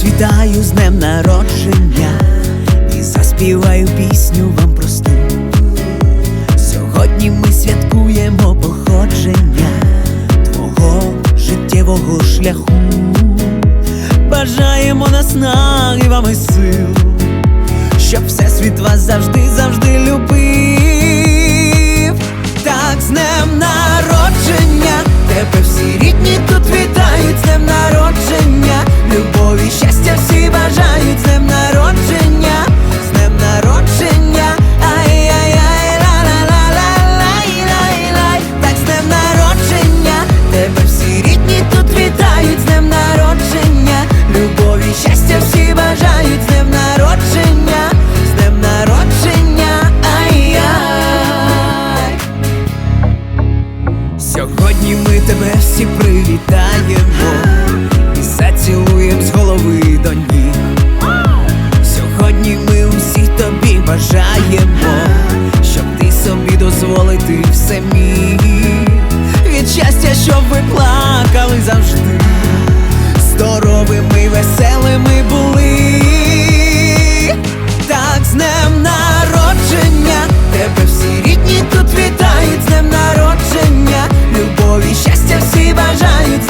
привітаю з днем народження і заспіваю пісню вам просту. Сьогодні ми святкуємо походження твого життєвого шляху. Бажаємо наснаги вам і сил, щоб всесвіт вас завжди, завжди любив. Так, з днем народження, тебе всі щастя всі бажають, з днем народження, з днем народження, ай-яй-яй, ла-ла-ла-ла-лай-лай-лай, так з днем народження, тебе всі рідні тут вітають, з днем народження, любові, щастя всі бажають, з днем народження, з днем народження, ай-яй. Сьогодні ми тебе всі привітаємо бажаємо, щоб ти собі дозволити все міг. Від щастя, щоб ви плакали завжди, здоровими, веселими були, так з днем народження, тебе всі рідні тут вітають, з днем народження, любові, щастя всі бажають.